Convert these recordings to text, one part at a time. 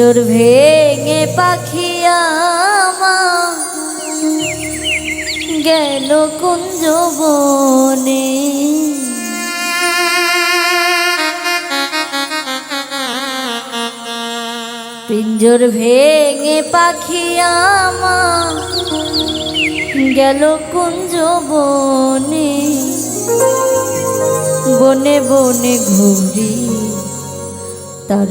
পিঞ্জর ভেঙে পাখিয়া গেল কুঞ্জ বনে। পিঞ্জর ভেঙে পাখিয়া গেল কুঞ্জ বনে। বনে বনে ঘুরি তার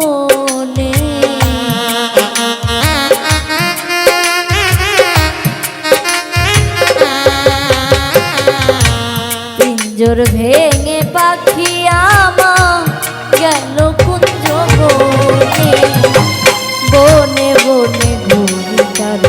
বনে পিঞ্জর ভেঙে পাখি আমার গেল কুঞ্জ বনে। বনে বনে ঘুরি তার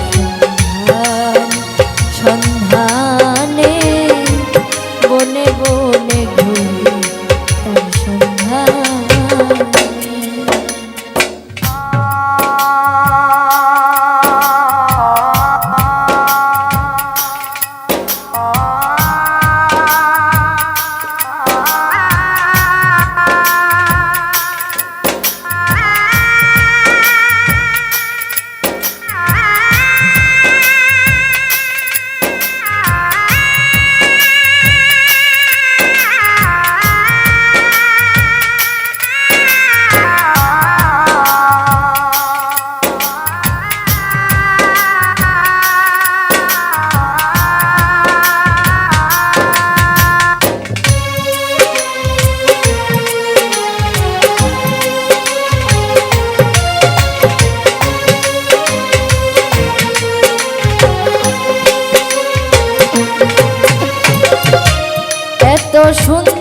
সুন্দর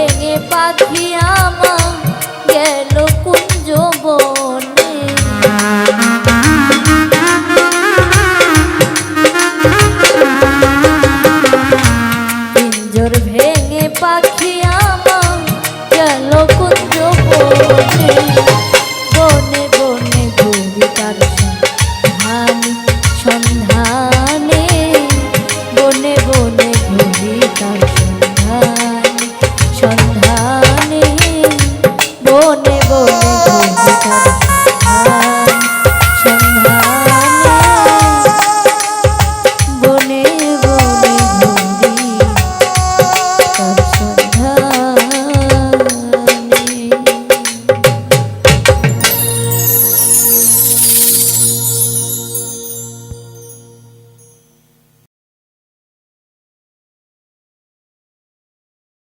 ভেঙে পাখিয়া